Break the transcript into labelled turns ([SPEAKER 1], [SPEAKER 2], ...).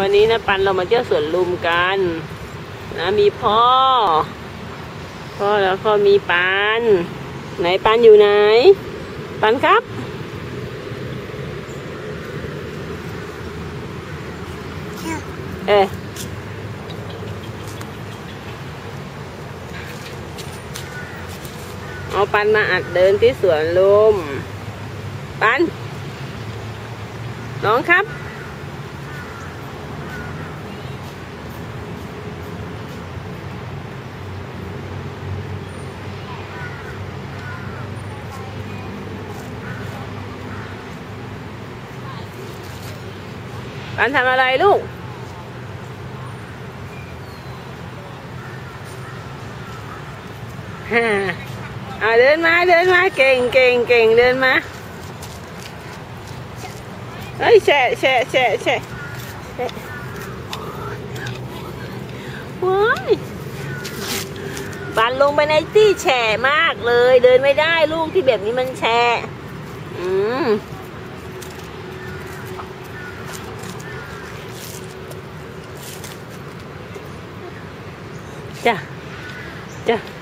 [SPEAKER 1] วันนี้นะปันเรามาเที่ยวสวนลุมกันนะมีพ่อ พ่อแล้วก็มีปันไหนปันอยู่ไหน ปันครับ เอ๊ะเอาปันมาอัดเดินที่สวนลุม ปัน น้องครับ ปันทำอะไรลูกฮ่าเอาเดินมาเดินมาเก่งเก่งเก่งเดินมา เฮ้ยแฉะแฉะแฉะแฉะแฉะว้ายปันลงไปในที่แฉะมากเลย เดินไม่ได้ลูกที่แบบนี้มันแฉะอืม จ้ะจ้ะ